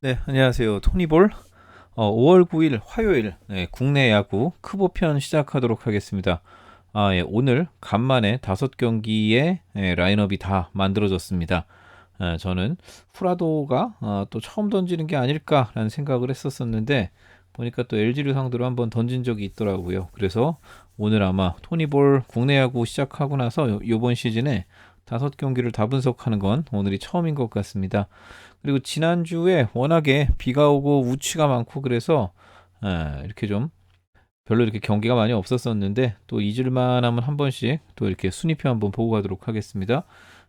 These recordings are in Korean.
네, 안녕하세요. 토니볼. 어, 5월 9일 화요일 네, 국내 야구 크보편 시작하도록 하겠습니다. 아, 예, 오늘 간만에 다섯 경기의 예, 라인업이 다 만들어졌습니다. 아, 저는 후라도가 아, 또 처음 던지는 게 아닐까라는 생각을 했었었는데 보니까 또 LG를 상대로 한번 던진 적이 있더라고요. 그래서 오늘 아마 토니볼 국내 야구 시작하고 나서 요- 요번 시즌에 다섯 경기를 다 분석하는 건 오늘이 처음인 것 같습니다. 그리고 지난주에 워낙에 비가 오고 우치가 많고 그래서 아, 이렇게 좀 별로 이렇게 경기가 많이 없었었는데 또 잊을만 하면 한 번씩 또 이렇게 순위표 한번 보고 가도록 하겠습니다.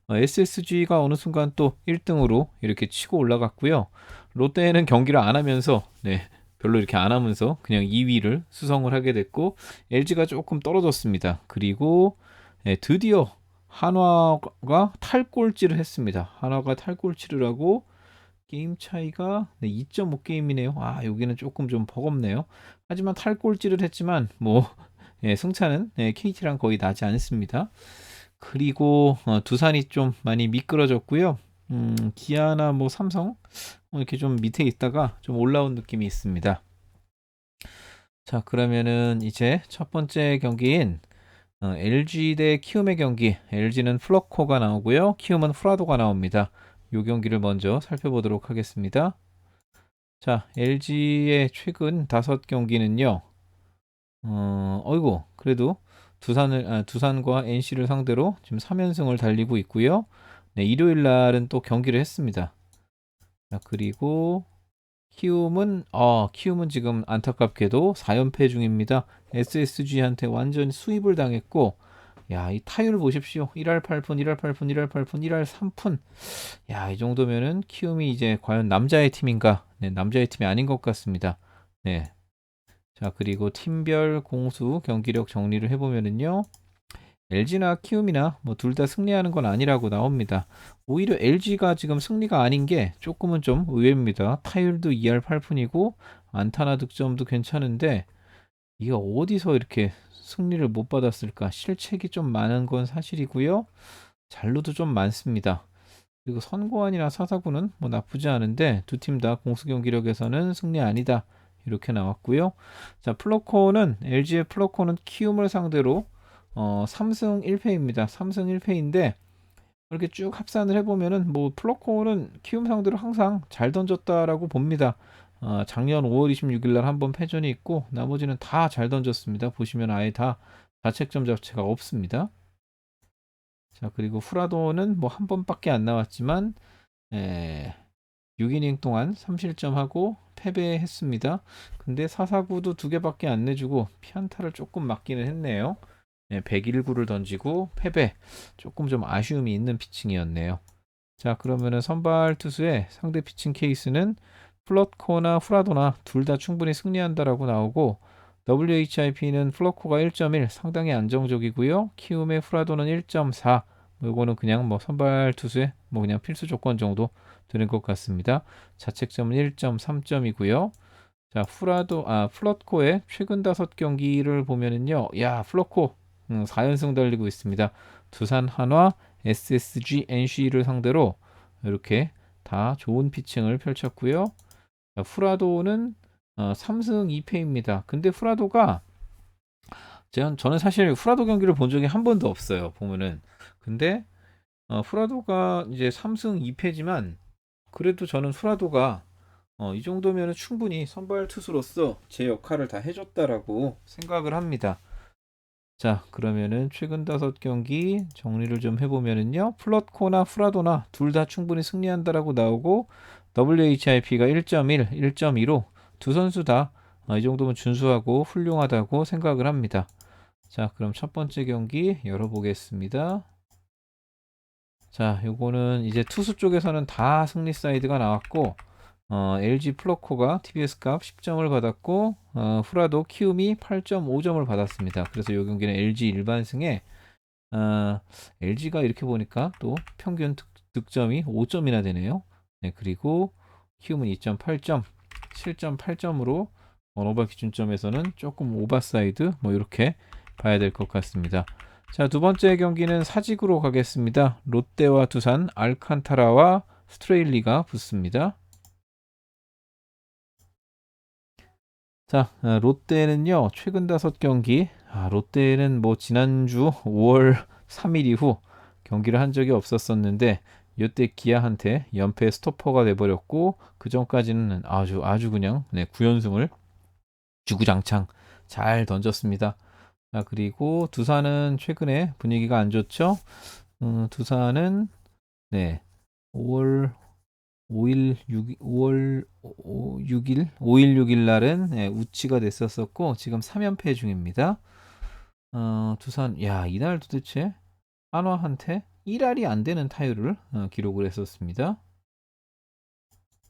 SSG가 어느 순간 또 1등으로 이렇게 치고 올라갔고요. 롯데는 경기를 안 하면서 네, 별로 이렇게 안 하면서 그냥 2위를 수성을 하게 됐고 LG가 조금 떨어졌습니다. 그리고 네, 드디어 한화가 탈꼴찌를 했습니다. 한화가 탈꼴찌를 하고 게임 차이가 네, 2.5게임이네요. 아, 여기는 조금 좀 버겁네요. 하지만 탈꼴찌를 했지만 뭐 예, 승차는 예, KT랑 거의 나지 않습니다. 그리고 어, 두산이 좀 많이 미끄러졌고요. 음, 기아나 뭐 삼성 어, 이렇게 좀 밑에 있다가 좀 올라온 느낌이 있습니다. 자, 그러면은 이제 첫 번째 경기인 어, LG 대 키움의 경기. LG는 플러코가 나오고요. 키움은 프라도가 나옵니다. 요 경기를 먼저 살펴보도록 하겠습니다. 자, LG의 최근 다섯 경기는요. 어, 어이구, 그래도 두산을 아, 두산과 NC를 상대로 지금 3연승을 달리고 있고요. 네, 일요일 날은 또 경기를 했습니다. 자, 그리고 키움은 어, 키움은 지금 안타깝게도 4연패 중입니다. SSG한테 완전 수입을 당했고 야, 이 타율 보십시오. 1할 8푼, 1할 8푼, 1할 8푼, 1할 3푼. 야, 이 정도면은 키움이 이제 과연 남자의 팀인가? 네, 남자의 팀이 아닌 것 같습니다. 네. 자, 그리고 팀별 공수 경기력 정리를 해보면은요. LG나 키움이나 뭐 둘 다 승리하는 건 아니라고 나옵니다. 오히려 LG가 지금 승리가 아닌 게 조금은 좀 의외입니다. 타율도 2할 8푼이고 안타나 득점도 괜찮은데 이게 어디서 이렇게 승리를 못 받았을까? 실책이 좀 많은 건 사실이고요. 잘루도 좀 많습니다. 그리고 선고안이나 사사구는 뭐 나쁘지 않은데 두 팀 다 공수 경기력에서는 승리 아니다. 이렇게 나왔고요. 자, 플로코는 LG의 플로코는 키움을 상대로 어, 3승 1패입니다. 3승 1패인데 이렇게 쭉 합산을 해보면은 뭐 플로코는 키움 상대로 항상 잘 던졌다라고 봅니다. 어, 작년 5월 26일 날 한 번 패전이 있고 나머지는 다 잘 던졌습니다. 보시면 아예 다 자책점 자체가 없습니다. 자 그리고 후라도는 뭐 한 번밖에 안 나왔지만 에, 6이닝 동안 3실점하고 패배했습니다. 근데 사사구도 두 개밖에 안 내주고 피안타를 조금 맞기는 했네요. 네, 101구를 던지고 패배. 조금 좀 아쉬움이 있는 피칭이었네요. 자, 그러면은 선발 투수의 상대 피칭 케이스는 플럿코나 후라도나 둘 다 충분히 승리한다라고 나오고 WHIP는 플러코가 1.1 상당히 안정적이고요. 키움의 후라도는 1.4. 이거는 그냥 뭐 선발 투수의 뭐 그냥 필수 조건 정도 되는 것 같습니다. 자책점은 1.3점이고요. 자, 후라도 아 플럿코의 최근 다섯 경기를 보면은요. 야, 플럿코 음, 4연승 달리고 있습니다. 두산 한화, SSG, NC를 상대로 이렇게 다 좋은 피칭을 펼쳤고요. 자, 후라도는 어, 3승 2패입니다. 근데 후라도가 저는 사실 후라도 경기를 본 적이 한 번도 없어요. 보면은 근데 어, 후라도가 이제 3승 2패지만 그래도 저는 후라도가 어, 이 정도면 충분히 선발 투수로서 제 역할을 다 해줬다라고 생각을 합니다. 자, 그러면은 최근 다섯 경기 정리를 좀 해보면은요. 플럿코나 후라도나 둘 다 충분히 승리한다라고 나오고 WHIP가 1.1, 1.2로 두 선수 다 이 정도면 준수하고 훌륭하다고 생각을 합니다. 자, 그럼 첫 번째 경기 열어보겠습니다. 자, 요거는 이제 투수 쪽에서는 다 승리 사이드가 나왔고 어, LG 플러코가 TBS 값 10점을 받았고 어, 후라도 키움이 8.5점을 받았습니다. 그래서 이 경기는 LG 일반승에 어, LG가 이렇게 보니까 또 평균 득, 점이 5점이나 되네요. 네, 그리고 키움은 2.8점, 7.8점으로 오버 기준점에서는 조금 오버사이드 뭐 이렇게 봐야 될 것 같습니다. 자, 두 번째 경기는 사직으로 가겠습니다. 롯데와 두산, 알칸타라와 스트레일리가 붙습니다. 자, 어, 롯데는요, 최근 다섯 경기, 아, 롯데는 뭐 지난주 5월 3일 이후 경기를 한 적이 없었었는데, 이때 기아한테 연패 스토퍼가 돼버렸고, 그 전까지는 아주, 아주 그냥, 네, 9연승을 주구장창 잘 던졌습니다. 자, 그리고 두산은 최근에 분위기가 안 좋죠? 음, 두산은, 네, 5월 5일 6 5월 5, 6일 5일 6일 날은 네, 우치가 됐었었고 지금 3연패 중입니다. 어, 두산 야 이날 도대체 한화한테 1할이 안 되는 타율을 어, 기록을 했었습니다.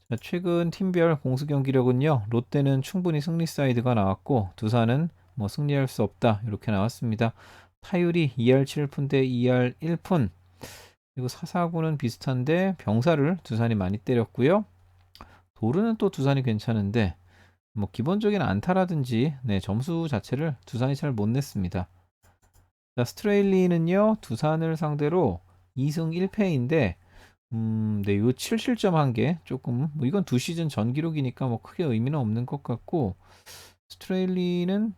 자, 최근 팀별 공수 경기력은요. 롯데는 충분히 승리 사이드가 나왔고 두산은 뭐 승리할 수 없다 이렇게 나왔습니다. 타율이 2할 7푼 대 2할 1푼 그리고 사사구는 비슷한데 병사를 두산이 많이 때렸고요. 도르는 또 두산이 괜찮은데 뭐 기본적인 안타라든지 네, 점수 자체를 두산이 잘 못 냈습니다. 자, 스트레일리는요. 두산을 상대로 2승 1패인데 음, 네, 요 7실점 한 게 조금 뭐 이건 두 시즌 전 기록이니까 뭐 크게 의미는 없는 것 같고 스트레일리는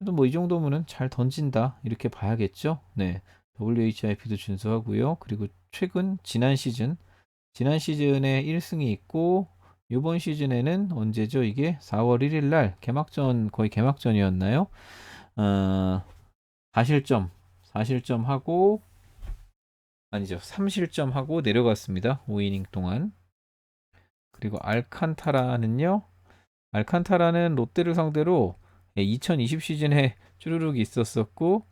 그래도 뭐이 정도면은 잘 던진다 이렇게 봐야겠죠. 네. WHIP도 준수하고요. 그리고 최근 지난 시즌 지난 시즌에 1승이 있고 이번 시즌에는 언제죠? 이게 4월 1일 날 개막전 거의 개막전이었나요? 어, 4실점 4실점 하고 아니죠. 3실점 하고 내려갔습니다. 5이닝 동안. 그리고 알칸타라는요. 알칸타라는 롯데를 상대로 2020 시즌에 쭈르륵 있었었고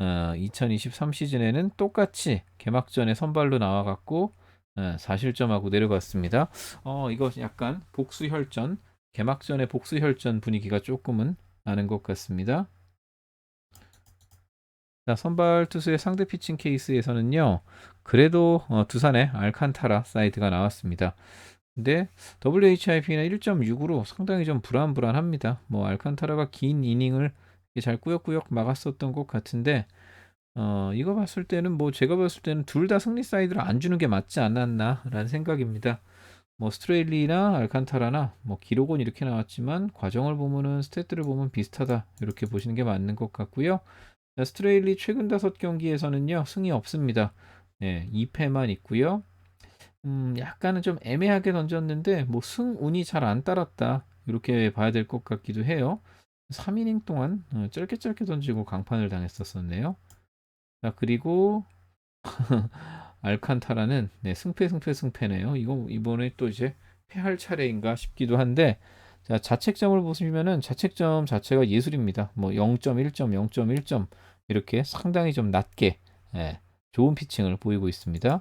어, 2023 시즌에는 똑같이 개막전에 선발로 나와갖고 어, 4실점하고 내려갔습니다. 어, 이거 약간 복수혈전, 개막전의 복수혈전 분위기가 조금은 나는 것 같습니다. 자, 선발 투수의 상대 피칭 케이스에서는요, 그래도 어, 두산의 알칸타라 사이드가 나왔습니다. 근데 WHIP는 1.6으로 상당히 좀 불안불안합니다. 뭐 알칸타라가 긴 이닝을 잘 꾸역꾸역 막았었던 것 같은데 어, 이거 봤을 때는 뭐 제가 봤을 때는 둘 다 승리 사이드를 안 주는 게 맞지 않았나라는 생각입니다. 뭐 스트레일리나 알칸타라나 뭐 기록은 이렇게 나왔지만 과정을 보면은 스탯들을 보면 비슷하다 이렇게 보시는 게 맞는 것 같고요. 자, 스트레일리 최근 다섯 경기에서는요 승이 없습니다. 네, 2패만 있고요. 음, 약간은 좀 애매하게 던졌는데 뭐 승운이 잘 안 따랐다 이렇게 봐야 될 것 같기도 해요. 3이닝 동안 어, 짧게 짧게 던지고 강판을 당했었었네요. 자, 그리고 알칸타라는 네, 승패 승패 승패네요. 이거 이번에 또 이제 패할 차례인가 싶기도 한데 자, 자책점을 보시면은 자책점 자체가 예술입니다. 뭐 0.1점, 0.1점 이렇게 상당히 좀 낮게 예, 좋은 피칭을 보이고 있습니다.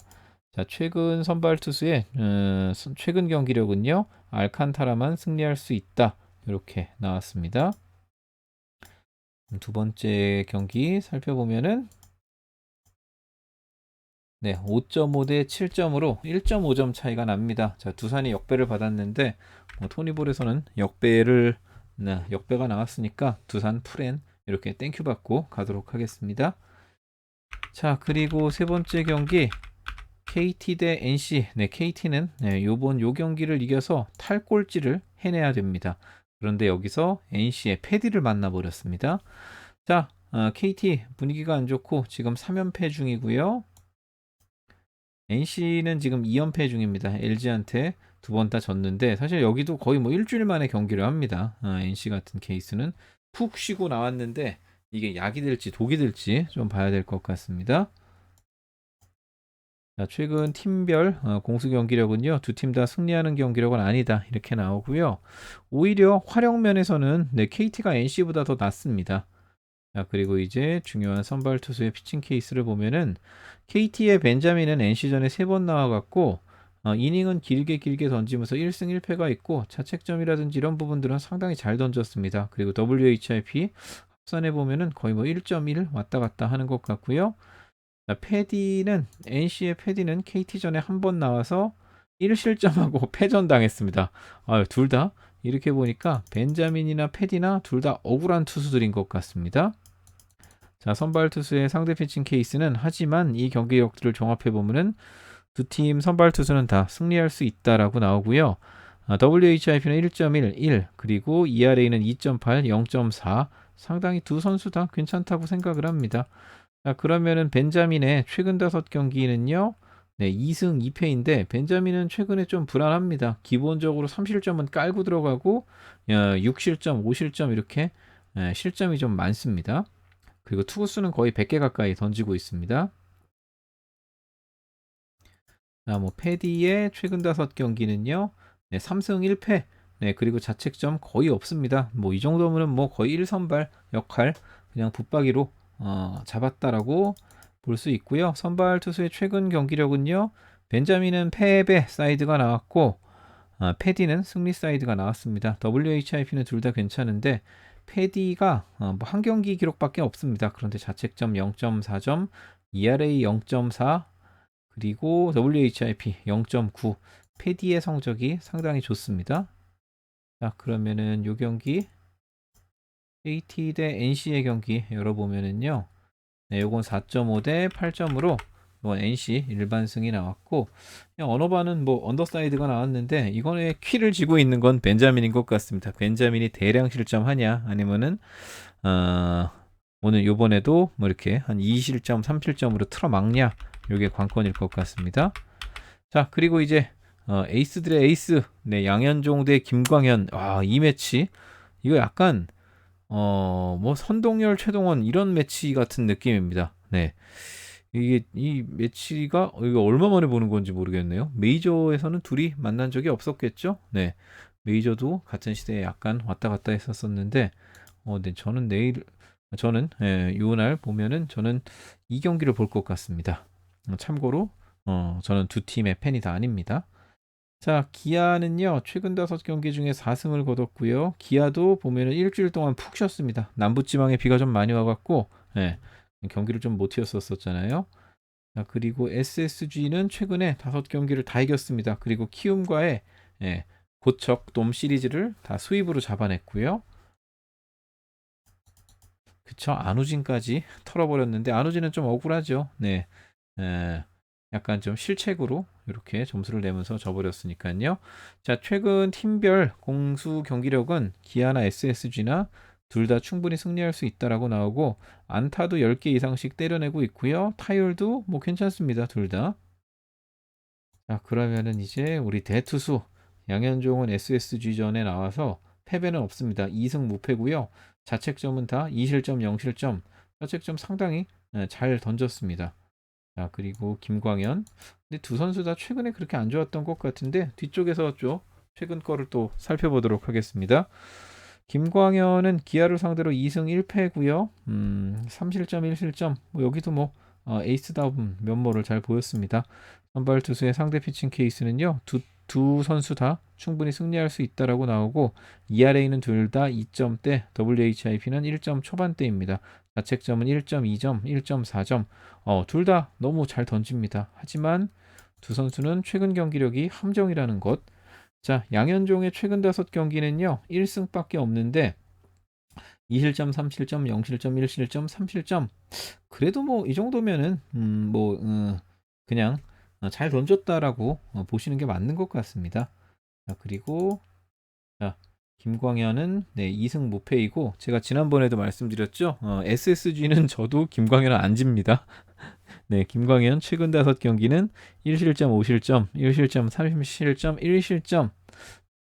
자, 최근 선발 투수의 음, 최근 경기력은요. 알칸타라만 승리할 수 있다. 이렇게 나왔습니다. 두 번째 경기 살펴보면은 네, 5.5 대 7점으로 1.5점 차이가 납니다. 자, 두산이 역배를 받았는데 뭐, 토니볼에서는 역배를 네, 역배가 나왔으니까 두산 풀엔 이렇게 땡큐 받고 가도록 하겠습니다. 자, 그리고 세 번째 경기 KT 대 NC. 네, KT는 네, 요번 요 경기를 이겨서 탈꼴찌를 해내야 됩니다. 그런데 여기서 NC의 패디를 만나버렸습니다. 자, 어, KT 분위기가 안 좋고 지금 3연패 중이고요. NC는 지금 2연패 중입니다. LG한테 두 번 다 졌는데 사실 여기도 거의 뭐 일주일 만에 경기를 합니다. 어, NC 같은 케이스는 푹 쉬고 나왔는데 이게 약이 될지 독이 될지 좀 봐야 될 것 같습니다. 자, 최근 팀별 어, 공수 경기력은요 두 팀 다 승리하는 경기력은 아니다 이렇게 나오고요 오히려 활용 면에서는 네, KT가 NC보다 더 낫습니다. 자, 그리고 이제 중요한 선발 투수의 피칭 케이스를 보면은 KT의 벤자민은 NC전에 세 번 나와갖고 어, 이닝은 길게 길게 던지면서 1승 1패가 있고 자책점이라든지 이런 부분들은 상당히 잘 던졌습니다. 그리고 WHIP 합산해 보면은 거의 뭐 1.1 왔다 갔다 하는 것 같고요. 자, 패디는 NC의 패디는 KT전에 한 번 나와서 1실점하고 패전당했습니다. 아, 둘 다 이렇게 보니까 벤자민이나 패디나 둘 다 억울한 투수들인 것 같습니다. 자, 선발 투수의 상대 피칭 케이스는 하지만 이 경기력들을 종합해 보면은 두 팀 선발 투수는 다 승리할 수 있다라고 나오고요. 아, WHIP는 1.1, 1 그리고 ERA는 2.8, 0.4 상당히 두 선수 다 괜찮다고 생각을 합니다. 자 그러면은 벤자민의 최근 다섯 경기는요. 네, 2승 2패인데 벤자민은 최근에 좀 불안합니다. 기본적으로 3실점은 깔고 들어가고 6실점, 5실점 이렇게 예, 실점이 좀 많습니다. 그리고 투구수는 거의 100개 가까이 던지고 있습니다. 자, 뭐 패디의 최근 다섯 경기는요. 네, 3승 1패. 네, 그리고 자책점 거의 없습니다. 뭐 이 정도면 뭐 거의 1선발 역할 그냥 붙박이로 어, 잡았다라고 볼 수 있고요. 선발 투수의 최근 경기력은요. 벤자민은 패배 사이드가 나왔고 아, 패디는 승리 사이드가 나왔습니다. WHIP는 둘 다 괜찮은데 패디가 어, 뭐한 경기 기록밖에 없습니다. 그런데 자책점 0.4점, ERA 0.4 그리고 WHIP 0.9 패디의 성적이 상당히 좋습니다. 자 그러면은 요 경기 KT 대 NC의 경기 열어보면은요. 네, 요건 4.5 대 8점으로 이건 NC 일반승이 나왔고 언어반은 뭐 언더사이드가 나왔는데 이거에 키를 쥐고 있는 건 벤자민인 것 같습니다. 벤자민이 대량 실점하냐 아니면은 어, 오늘 요번에도 뭐 이렇게 한 2실점, 3실점으로 틀어막냐 요게 관건일 것 같습니다. 자 그리고 이제 어, 에이스들의 에이스 네 양현종 대 김광현 아 이 매치 이거 약간 어, 뭐 선동열, 최동원 이런 매치 같은 느낌입니다. 네. 이게 이 매치가 이거 얼마 만에 보는 건지 모르겠네요. 메이저에서는 둘이 만난 적이 없었겠죠? 네. 메이저도 같은 시대에 약간 왔다 갔다 했었었는데 어, 네, 저는 내일 저는 예, 요날 보면은 저는 이 경기를 볼 것 같습니다. 어, 참고로 어, 저는 두 팀의 팬이 다 아닙니다. 자, 기아는요, 최근 다섯 경기 중에 4승을 거뒀고요. 기아도 보면은 일주일 동안 푹 쉬었습니다. 남부 지방에 비가 좀 많이 와 갖고, 예, 경기를 좀못 튀었었잖아요. 자, 그리고 SSG는 최근에 다섯 경기를 다 이겼습니다. 그리고 키움과의 예, 고척 돔 시리즈를 다 수입으로 잡아냈고요. 그쵸, 안우진까지 털어버렸는데, 안우진은 좀 억울하죠. 네. 예, 약간 좀 실책으로 이렇게 점수를 내면서 져버렸으니까요. 자, 최근 팀별 공수 경기력은 기아나 SSG나 둘 다 충분히 승리할 수 있다라고 나오고 안타도 10개 이상씩 때려내고 있고요. 타율도 뭐 괜찮습니다. 둘 다. 자, 그러면은 이제 우리 대투수 양현종은 SSG전에 나와서 패배는 없습니다. 2승 무패고요. 자책점은 다 2실점 0실점. 자책점 상당히 네, 잘 던졌습니다. 자, 그리고 김광현. 근데 두 선수 다 최근에 그렇게 안 좋았던 것 같은데 뒤쪽에서 좀 최근 거를 또 살펴보도록 하겠습니다. 김광현은 기아를 상대로 2승 1패고요. 음, 3실점 1실점. 뭐 여기도 뭐 어, 에이스다운 면모를 잘 보였습니다. 선발 투수의 상대 피칭 케이스는요. 두, 두 선수 다 충분히 승리할 수 있다라고 나오고 ERA는 둘 다 2점대, WHIP는 1점 초반대입니다. 자책점은 1.2점, 1.4점. 어, 둘 다 너무 잘 던집니다. 하지만 두 선수는 최근 경기력이 함정이라는 것. 자, 양현종의 최근 다섯 경기는요. 1승밖에 없는데 2실점, 3실점, 0실점, 1실점, 3실점. 그래도 뭐 이 정도면은 음 뭐 음, 그냥 잘 던졌다라고 어, 보시는 게 맞는 것 같습니다. 자, 그리고 자, 김광현은 네, 2승 무패이고 제가 지난번에도 말씀드렸죠. 어, SSG는 저도 김광현은 안 집니다. 네, 김광현 최근 다섯 경기는 1실점, 5실점, 1실점, 3실점, 1실점.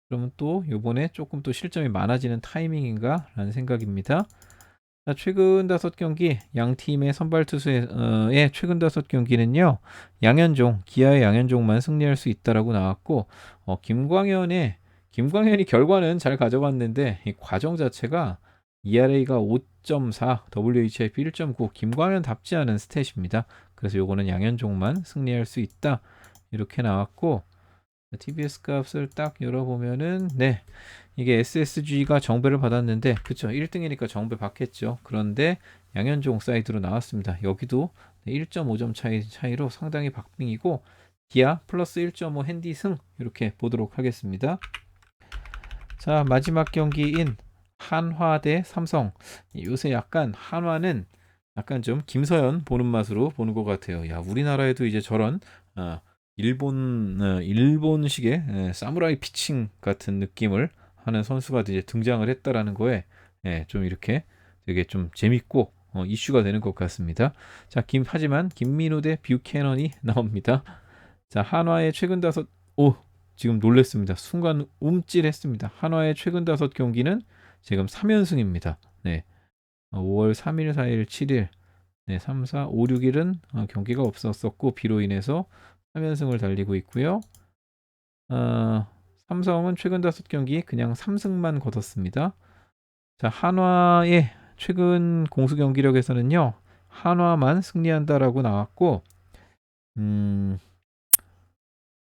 그러면 또 요번에 조금 또 실점이 많아지는 타이밍인가 라는 생각입니다. 자, 최근 다섯 경기 양 팀의 선발 투수의 어, 최근 다섯 경기는요. 양현종, 기아의 양현종만 승리할 수 있다라고 나왔고 어, 김광현의 김광현이 결과는 잘 가져갔는데 이 과정 자체가 ERA가 5.4, WHIP 1.9, 김광현답지 않은 스탯입니다. 그래서 요거는 양현종만 승리할 수 있다. 이렇게 나왔고 TBS 값을 딱 열어보면은 네 이게 SSG가 정배를 받았는데 그쵸 1등이니까 정배 받겠죠. 그런데 양현종 사이드로 나왔습니다. 여기도 1.5점 차이 차이로 상당히 박빙이고 기아 플러스 1.5 핸디 승 이렇게 보도록 하겠습니다. 자, 마지막 경기인 한화 대 삼성. 요새 약간 한화는 약간 좀 김서연 보는 맛으로 보는 것 같아요. 야, 우리나라에도 이제 저런 어, 일본 어, 일본식의 예, 사무라이 피칭 같은 느낌을 하는 선수가 이제 등장을 했다라는 거에 예, 좀 이렇게 되게 좀 재밌고 어, 이슈가 되는 것 같습니다. 자, 김 하지만 김민우 대 뷰캐넌이 나옵니다. 자, 한화의 최근 다섯 오 지금 놀랬습니다. 순간 움찔했습니다. 한화의 최근 다섯 경기는 지금 3연승입니다. 네. 어, 5월 3일, 4일, 7일, 네, 3, 4, 5, 6일은 어, 경기가 없었었고 비로 인해서 3연승을 달리고 있고요. 어, 삼성은 최근 다섯 경기 그냥 3승만 거뒀습니다. 자, 한화의 최근 공수 경기력에서는요. 한화만 승리한다라고 나왔고 음,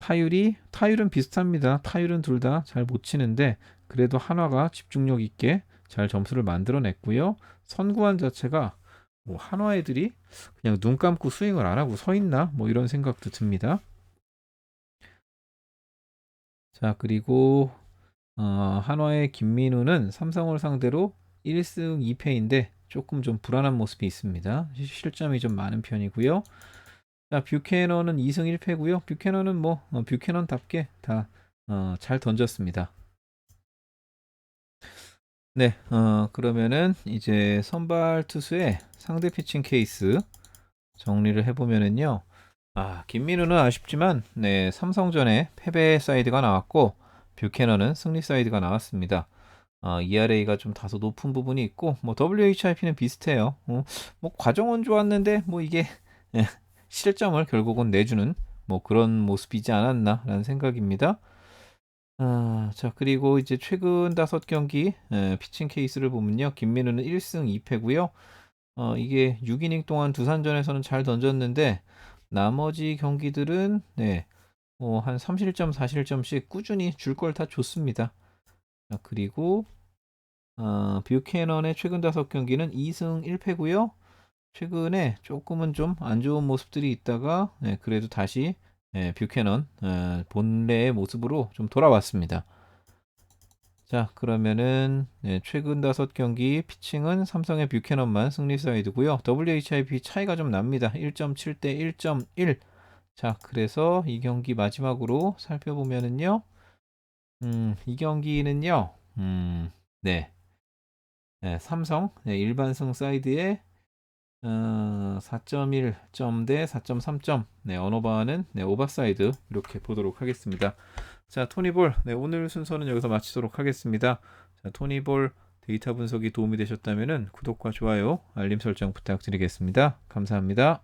타율이 타율은 비슷합니다. 타율은 둘 다 잘 못 치는데 그래도 한화가 집중력 있게 잘 점수를 만들어냈고요. 선구안 자체가 뭐 한화 애들이 그냥 눈 감고 스윙을 안 하고 서 있나 뭐 이런 생각도 듭니다. 자 그리고 어, 한화의 김민우는 삼성을 상대로 1승 2패인데 조금 좀 불안한 모습이 있습니다. 시- 실점이 좀 많은 편이고요. 자 뷰캐넌은 2승 1패고요. 뷰캐넌은 뭐 어, 뷰캐넌답게 다 어, 잘 던졌습니다. 네, 어, 그러면은 이제 선발 투수의 상대 피칭 케이스 정리를 해보면은요. 아, 김민우는 아쉽지만, 네, 삼성전에 패배 사이드가 나왔고, 뷰캐너는 승리 사이드가 나왔습니다. 어, ERA가 좀 다소 높은 부분이 있고, 뭐, WHIP는 비슷해요. 어, 뭐, 과정은 좋았는데, 뭐, 이게, 예, 실점을 결국은 내주는, 뭐, 그런 모습이지 않았나라는 생각입니다. 아, 자, 그리고 이제 최근 다섯 경기 에, 피칭 케이스를 보면요. 김민우는 1승 2패고요. 어, 이게 6이닝 동안 두산전에서는 잘 던졌는데 나머지 경기들은 네. 어, 한 3실점, 4실점씩 꾸준히 줄 걸 다 줬습니다. 자, 그리고 어, 뷰캐넌의 최근 다섯 경기는 2승 1패고요. 최근에 조금은 좀 안 좋은 모습들이 있다가 네, 그래도 다시 예, 뷰캐넌 어, 본래의 모습으로 좀 돌아왔습니다. 자 그러면은 예, 최근 다섯 경기 피칭은 삼성의 뷰캐넌만 승리 사이드고요. WHIP 차이가 좀 납니다. 1.7 대 1.1. 자 그래서 이 경기 마지막으로 살펴보면은요. 음, 이 경기는요. 음, 네. 네, 삼성 네, 일반승 사이드에 어, 4.1점 대 4.3점. 네, 언어바는 네, 오버사이드 이렇게 보도록 하겠습니다. 자, 토니볼. 네, 오늘 순서는 여기서 마치도록 하겠습니다. 자, 토니볼 데이터 분석이 도움이 되셨다면 구독과 좋아요, 알림 설정 부탁드리겠습니다. 감사합니다.